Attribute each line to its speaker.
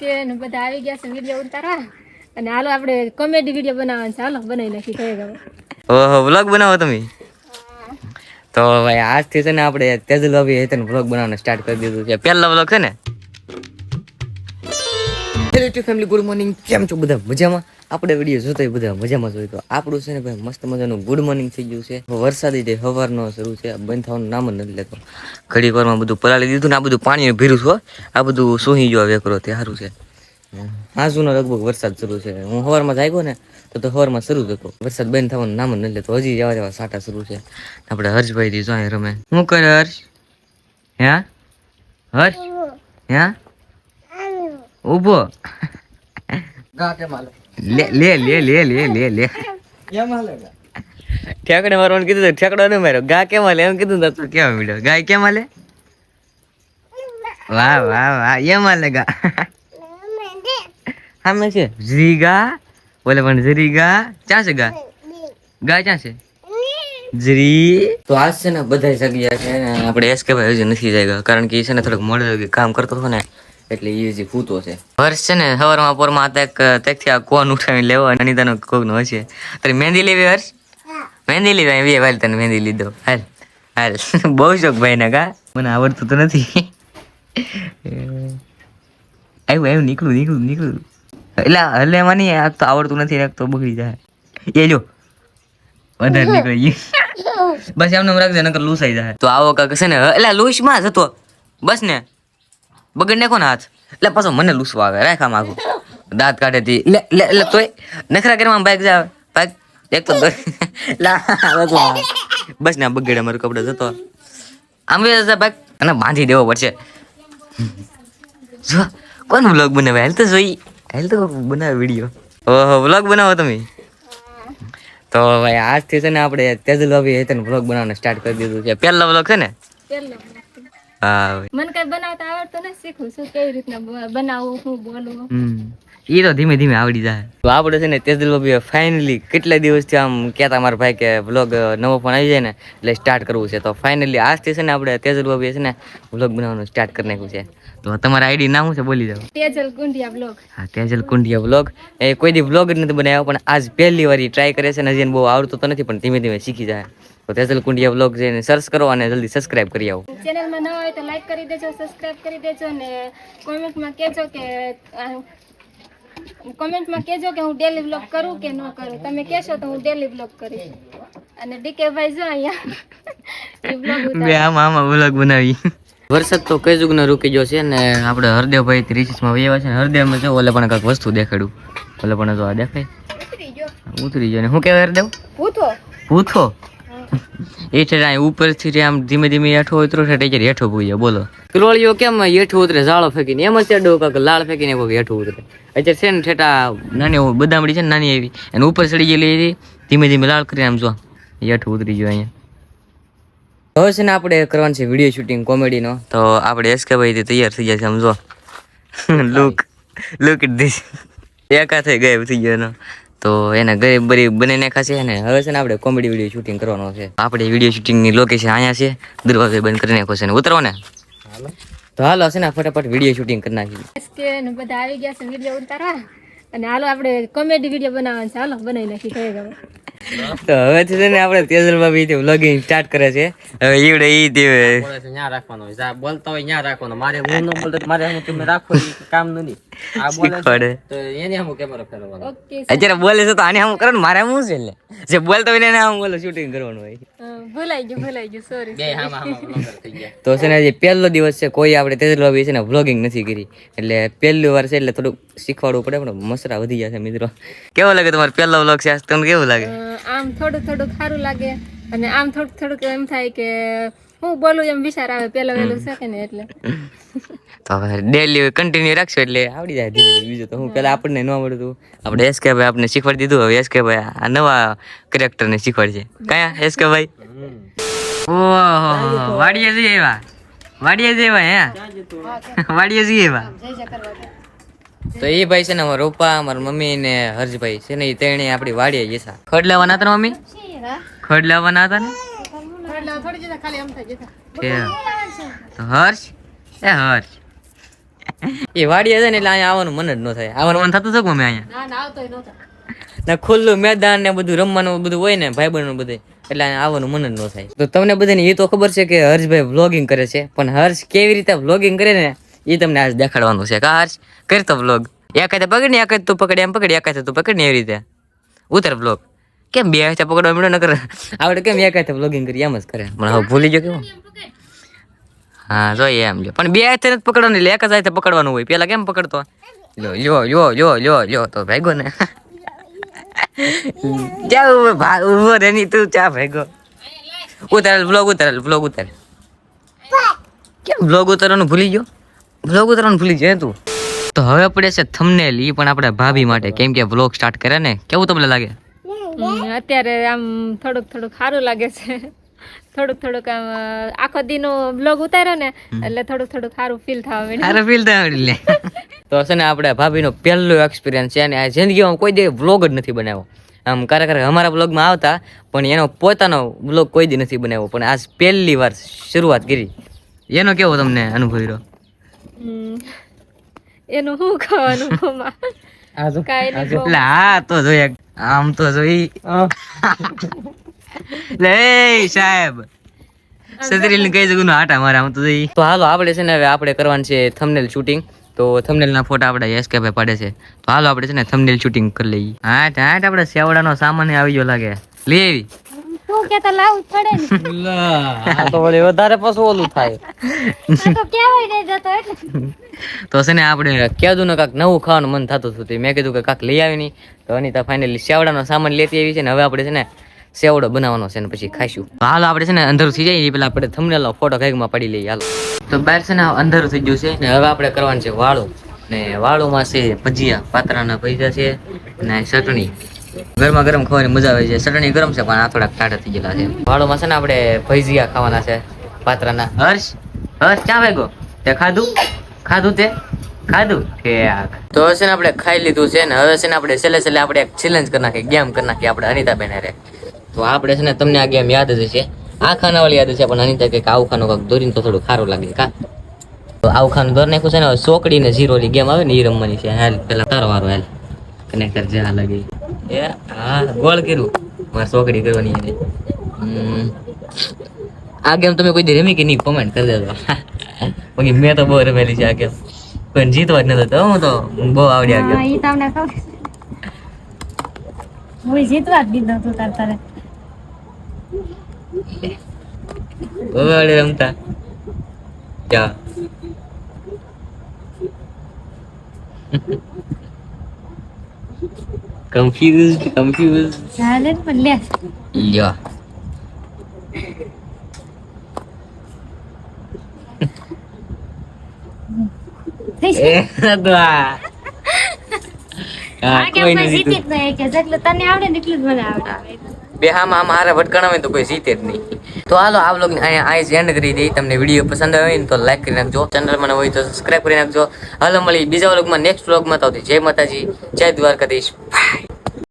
Speaker 1: કે બધા આવી ગયા છે વીડિયો ઉતારવા. અને હાલો આપણે કોમેડી વીડિયો બનાવવાનો છે. હાલો બનાવી નાખી કઈ ગયો
Speaker 2: ઓહો વ્લોગ બનાવો તમે? તો ભાઈ આજથી છે ને આપણે તેજલ ભાભી હેતન વ્લોગ બનાવવાનું સ્ટાર્ટ કરી દીધું છે. પહેલો વ્લોગ છે ને? ટુ ફેમિલી ગુડ મોર્નિંગ કેમ છો બધા? મજામાં? આપણે વીડિયો જોતા બધા મજામાં જોઈએ તો આપણું છે ને ભાઈ મસ્ત મજાનું ગુડ મોર્નિંગ થઈ ગયું છે. વરસાદી ડે સવારનો શરૂ છે બંધ થવાનું નામ જ નથી લેતો. ઘડી વારમાં બધું પલાળી દીધું ને આ બધું પાણી ભીરું છો આ બધું સુહી ગયો વેકરો, તે સારું છે. હાજુનો લગભગ વરસાદ શરૂ છે. હું સવારમાં જાગ્યો ને, તો તો સવારમાં શરૂ થતો વરસાદ બંધ થવાનું નામ જ નથી લેતો. હજી જવા જવા સાટા શરૂ છે. આપણે હર્ષભાઈ થી જોઈ રમે. શું કરે હર્ષ? હ્યા હર્ષ? હ્યા ઊભો. લે લે લે લે લે લે લે. ઠેકડે મારવાનું કીધું તો ઠેકડો ન માર્યો. ગા કેમ હાલે? એમ કીધું તો તું કેવા મીડો ગાય કેમ હાલે? વાહ વાહ વાહ. એમ હાલે ગા. સામે છે. ઝરીગા બોલે પણ ઝરીગા ચા છે ગા? ગા ચા છે? જરી તો આજ છે ને બધા જગ્યા છે ને આપણે એસ કે ભાઈ હજી નથી જાય કારણ કે એ છે ને થોડુંક મળે કામ કરતો હતો ને એટલે એ જે ફૂતો છે. વર્ષ છે ને, સવારમાં પોરમાં તેક તેથી આ કોન ઉઠાવી લેવો અને અનિતાનો કોકનો હશે. તારી મહેંદી લેવી હર્ષ? મહેંદી લીધા બે વાલ તને મહેંદી લીધો. હાલ હાલ. બહુ શોખ ભાઈ ના કા? મને આવડતું તો નથી. આવ્યું આવ્યું નીકળું નીકળું નીકળું. એટલે હલે માં નહીં, આ તો આવડતું નથી એક તો બગડી જાય. એ જો વધારે નીકળી ગયું. બસ એમને એમ રાખજે, નકર લૂસાઈ જાય. તો આવો કાક છે ને એટલે લૂસમાં જ હતો. બસ ને. બગડ નાખો ને હાથ? એટલે પાછો મને લૂસવા આવે, રાખા માગું દાંત કાઢે તી. એટલે તોય નખરા કરવા બાઈક જાવ બાઈક એક તો બસ. ને બગડે મારું કપડા જતો. આમ બાઈક અને બાંધી દેવો પડશે. જો, કોણ વ્લોગ બનાવે? હેલ તો જોઈ. હેલ તો બનાવે વીડિયો ઓહો વ્લોગ બનાવો તમે? તો ભાઈ, આજથી છે ને આપણે તેજલ ભાભી હેતન વ્લોગ બનાવવાનું સ્ટાર્ટ કરી દીધું છે. પહેલો વ્લોગ છે ને?
Speaker 1: પહેલો.
Speaker 2: હા
Speaker 1: મને કઈ બનાવતા આવડતું નથી શીખું. છું કેવી રીતના બનાવવું શું બોલવું
Speaker 2: એ તો ધીમે ધીમે આવડી જાય. તો આપણે છે ને તેજલ ભાભી ફાઇનલી કેટલા દિવસથી આમ કહેતા મારા ભાઈ કે વ્લોગ નવો ફોન આવી જાય ને એટલે સ્ટાર્ટ કરવું છે. તો ફાઇનલી આજથી છે ને આપણે તેજલ ભાભી છે ને વ્લોગ બનાવવાનું સ્ટાર્ટ કરી નાખ્યું છે. તો તમારા આઈડી નામ શું છે? બોલી જાઓ
Speaker 1: તેજલ કુંડિયા વ્લોગ
Speaker 2: હા તેજલ કુંડિયા વ્લોગ એ કોઈ દી વ્લોગ જ નથી બનાવ્યો પણ આજ પહેલી વાર ટ્રાય કરે છે ને હજી બહુ આવડતું તો નથી પણ ધીમે ધીમે શીખી જાય. તો તેજલ કુંડિયા બ્લોગ છે એને સર્ચ કરો અને જલ્દી સબસ્ક્રાઇબ કરી આવો.
Speaker 1: ચેનલમાં ન હોય તો લાઈક કરી દેજો સબસ્ક્રાઇબ કરી દેજો ને કોમેન્ટમાં કહેજો કે કોમેન્ટમાં કહેજો કે હું ડેલી બ્લોગ કરું કે ન કરું. તમે કહેશો તો હું ડેલી બ્લોગ કરીશ. અને ડીકે ભાઈ જો અહીંયા.
Speaker 2: બે આમાં આમાં બ્લોગ બનાવી. વરસાદ તો કઈ જુગ રૂકી ગયો છે ને આપણે હરદેવભાઈ થી રિસીસમાં વહી છે હરદેવમાં જો ઓલે પણ કાંઈક વસ્તુ દેખાડું ઓલે પણ જો આ દેખાય.
Speaker 1: ઉતરી ગયો.
Speaker 2: ઉતરી ગયો ને શું કહેવાય હરદેવ?
Speaker 1: ભૂથો.
Speaker 2: ભૂથો. એ ઉપરથી ઉપરથી જે આમ ધીમે ધીમે હેઠો ઉતરો છે ટેચર હેઠો પૂરી બોલો. કિલોળીઓ કેમ હેઠું ઉતરે? ઝાળો ફેંકીને. એમ જ કાંક લાળ ફેંકીને કોઈ હેઠું ઉતરે. અત્યારે છે ને ઠેટા નાની બદામડી છે ને નાની એવી. અને ઉપર ચડી ગયેલી ધીમે ધીમે લાળ કરીને આમ જો હેઠું ઉતરી ગયો અહીંયા. હવે છે ને આપણે કરવાનું છે વીડિયો શૂટિંગ કોમેડીનો તો આપણે એસકે ભાઈ તૈયાર થઈ જાય છે આમ જો. લુક લુક ઇટ ધીસ એકા થઈ ગયા થઈ ગયો તો એને ગરીબ બરીબ બને છે અને હવે છે ને આપણે કોમેડી વીડિયો શૂટિંગ કરવાનો છે. આપણે વીડિયો શૂટિંગની લોકેશન અહીંયા છે. દરવાજો બંધ કરી નાખ્યો છે ને. ઉતરો ને. તો હાલો છે ને ફટાફટ વીડિયો શૂટિંગ કરી નાખીએ.
Speaker 1: બધા આવી ગયા છે વીડિયો ઉતારવા. અને હાલો આપણે કોમેડી વીડિયો બનાવવાનો છે. હાલો બનાવી નાખી થઈ ગમે
Speaker 2: તો હવે છે ને આપણે તેજલ ભાભી વ્લોગિંગ સ્ટાર્ટ કરે છે. હવે ઈવડે ઈ દેવે
Speaker 3: બોલે છે ન્યા રાખવાનો જા બોલતા હોય ન્યા રાખવાનો. મારે હું ન બોલતો મારે હું તમે રાખો કામ નથી. આ બોલે છે તો એને હું કેમેરો ફેરવવાનો.
Speaker 1: ઓકે
Speaker 2: અત્યારે બોલે છે તો આને આમ કરો ને મારે હું છે એટલે? જે બોલતો હોય ને એને આમ બોલો શૂટિંગ કરવાનું હોય.
Speaker 1: ભૂલાઈ ગયું ભૂલાઈ ગયું. સોરી
Speaker 3: બે હામાં હામાં બ્લોગર થઈ ગયા.
Speaker 2: તો છે ને જે પહેલો દિવસ છે કોઈ આપણે તેજલો છે ને વ્લોગિંગ નથી કરી. એટલે પહેલી વાર છે એટલે થોડુંક શીખવાડવું પડે પણ મસરા વધી ગયા છે મિત્રો. કેવો લાગે તમારો પહેલો વ્લોગ છે? તમને કેવું લાગે?
Speaker 1: આમ થોડું થોડુંક સારું લાગે. અને આમ થોડુંક થોડુંક એમ થાય કે હું બોલું એમ વિચાર આવે પેલો વહેલું છે કે ને એટલે.
Speaker 2: તો હવે ડેલી કન્ટિન્યુ રાખશો એટલે આવડી જાય ધીરે બીજું તો. હું પેલા આપણને ન આવડતું. આપણે એસ કે ભાઈ આપણે શીખવાડી દીધું હવે એસ કે ભાઈ આ નવા કેરેક્ટરને શીખવાડશે. કયા એસ કે ભાઈ? ઓહો વાડીએ જઈએ એવા વાડીએ જઈએ એવા હે? વાડીએ જઈએ એવા તો એ ભાઈ છે ને અમારા રૂપા મારા મમ્મી ને હર્ષભાઈ છે ને એ ત્રણે આપણી વાડીએ જતા ખડ લેવાના હતા ને મમ્મી? ખડ લેવાના હતા ને? છે હર્ષ? એ હર્ષ. એ વાડીએ છે ને એટલે અહીંયા આવવાનું મન જ ન થાય. આવવાનું મન થતું છે કે મમ્મી અહીંયા?
Speaker 4: ના ના આવતોય નહોતો.
Speaker 2: ને ખુલ્લું મેદાન ને બધું રમવાનું બધું હોય ને ભાઈબંધનું બધું. એટલે આવવાનું મન ન થાય. તો તમને બધાને એ તો ખબર છે કે હર્ષભાઈ વ્લોગિંગ કરે છે. પણ હર્ષ કેવી રીતે વ્લોગિંગ કરે ને એ તમને આજ દેખાડવાનું છે. કે હર્ષ? કરતો વ્લોગ એક હાથે પકડ ને એક હાથે તું પકડ, એમ પકડ, એક હાથે તું પકડ ને એવી રીતે. ઉતર વ્લોગ કેમ બે હાથે પકડવા મળ્યો ન કરે આવડે કેમ એક હાથે વ્લોગિંગ કરી, એમ જ કરે. પણ હવે ભૂલી ગયો કેવું. હા જોઈએ એમ જો. પણ બે હાથે નથી પકડવાનું, એટલે એક જ હાથે પકડવાનું હોય. પેલા કેમ પકડતો? લ્યો લ્યો લ્યો લ્યો લ્યો લ્યો તો ભાગ્યો ને. ઊભો રે ની, તું ચા ભેગો. ઉતારેલ બ્લોગ ઉતારેલ બ્લોગ ઉતાર કેમ બ્લોગ ઉતારવાનું ભૂલી ગયો? બ્લોગ ઉતારવાનું ભૂલી જાય તું. તો હવે પડે છે થંબનેલ ઈ પણ આપણે ભાભી માટે. કેમ કે બ્લોગ સ્ટાર્ટ કરે ને? કેવું તમને લાગે?
Speaker 1: અત્યારે આમ થોડુંક થોડુંક સારું લાગે છે. થોડુંક થોડુંક આમ આખો દીનો બ્લોગ ઉતાર્યો ને એટલે થોડુંક થોડુંક સારું ફીલ થવા
Speaker 2: અરે ફીલ થાય લે. તો છે ને આપણે ભાભીનો પહેલો એક્સપિરિયન્સ છે અને આ જિંદગીમાં કોઈ દે વ્લોગ જ નથી બનાવ્યો. આમ ક્યારે અમારા બ્લોગમાં આવતા પણ એનો પોતાનો બ્લોગ કોઈ દી નથી બનાવ્યો. પણ આજ પહેલી વાર શરૂઆત કરી. એનો કેવો તમને અનુભવ રહ્યો?
Speaker 1: એનો શું ખાવાનું
Speaker 2: હા તો જોઈએ આમ તો જોઈ લે સાહેબ. સતરીલ ને કઈ જગ્યાનું હાટા મારે આમ તો જોઈ. તો હાલો આપણે છે ને હવે આપણે કરવાનું છે થમનેલ શૂટિંગ તો થંબનેલ ના ફોટા આપણે એસકે ભાઈ પાડે છે. તો હાલો આપણે છે ને થંબનેલ શૂટિંગ કરી લઈએ. હા હાટ આપણે સેવડાનો સામાન આવી ગયો લાગે. લઈ આવી.
Speaker 1: તું કેતા લાવું પડે ને.
Speaker 3: આ તો વળી વધારે પાછું ઓલું થાય.
Speaker 1: આ તો ક્યાં હોય જતો એટલે.
Speaker 2: તો છે ને આપણે કીધું ને કાંક નવું ખાવાનું મન થતું હતું મેં કીધું કે કાંક લઈ આવી નહીં. તો અનિતા ફાઇનલી સેવડાનો સામાન લેતી આવી છે ને હવે આપણે છે ને સેવડો બનાવવાનો છે ને પછી ખાઈશું. હાલ, આપણે છે ને અંધારું થઈ જાય પેલા આપણે થંબનેલનો ફોટો કાંઈકમાં પડી લઈએ. હાલ. તો બહાર છે ને અંધારું થઈ ગયું છે ને હવે આપણે કરવાનું છે વાળું. ને વાળુમાં છે ભજીયા, પાતરાના ભજીયા છે ને ચટણી. ગરમા ગરમ ખાવાની મજા આવે છે. ચટણી ગરમ છે, પણ આ થોડાક ટાટા થઈ ગયેલા છે. વાળુમાં છે ને આપણે ભજીયા ખાવાના છે, પાતરાના. હર્ષ હર્ષ, ક્યાં વાગ્યો તે ખાધું? ખાધું તે? ખાધું? કે તો છે ને આપણે ખાઈ લીધું છે ને હવે છે ને આપણે છેલ્લે છેલ્લે આપણે એક ચેલેન્જ કરી નાખીએ ગેમ કરી નાખીએ આપણે અનિતાબેન હારે. તો આપણે છે ને તમને આ ગેમ યાદ જ છે આ ખાનાવાળી યાદ છે પણ અનિતા કે આવું ખાનું કાંક દોરીને તો થોડું સારું લાગે કા? તો આવું ખાનું દોર નાખ્યું છે ને સોકડી ને ઝીરો ની ગેમ આવે ને એ રમવાની છે. હાલ પેલા તારો વારો હાલ. કનેક્ટર જે હા લાગી. એ હા ગોળ કર્યું. મારે સોકડી કરવાની એને. આ ગેમ તમે કોઈ રમી કે નહીં? કોમેન્ટ કરી દેજો. બાકી મેં તો બહુ રમેલી છે આ ગેમ પણ જીતવા જ નતો હું તો બહુ આવડી આ ગેમ
Speaker 1: તમને ખબર જીતવા જ દીધો તું તાર. તારે
Speaker 2: બહુ આવડી રમતા જા કન્ફ્યુઝડ કન્ફ્યુઝ
Speaker 1: ચાલે ને પણ લે
Speaker 2: લ્યો
Speaker 1: થઈ
Speaker 2: એ તો આ
Speaker 1: આ
Speaker 2: આ
Speaker 1: કે
Speaker 2: કોઈ
Speaker 1: કોઈ
Speaker 2: નહીં
Speaker 1: જીતી
Speaker 2: જીતું.
Speaker 1: જ નહીં કે જેટલું તને આવડે ને એટલું જ મને આવડે
Speaker 2: બે હામાં આમાં હારા ભટકાણા હોય તો કોઈ જીતે જ નહીં. તો હાલો, આ વ્લોગ અહીંયા અહીં એન્ડ કરી દઈ તમને વીડિયો પસંદ આવે ને તો લાઈક કરી નાખજો. ચેનલમાં હોય તો સબસ્ક્રાઈબ કરી નાખજો. હાલો મળી બીજા વ્લોગમાં નેક્સ્ટ વ્લોગમાં તો જય માતાજી, જય દ્વારકાધીશ. બાય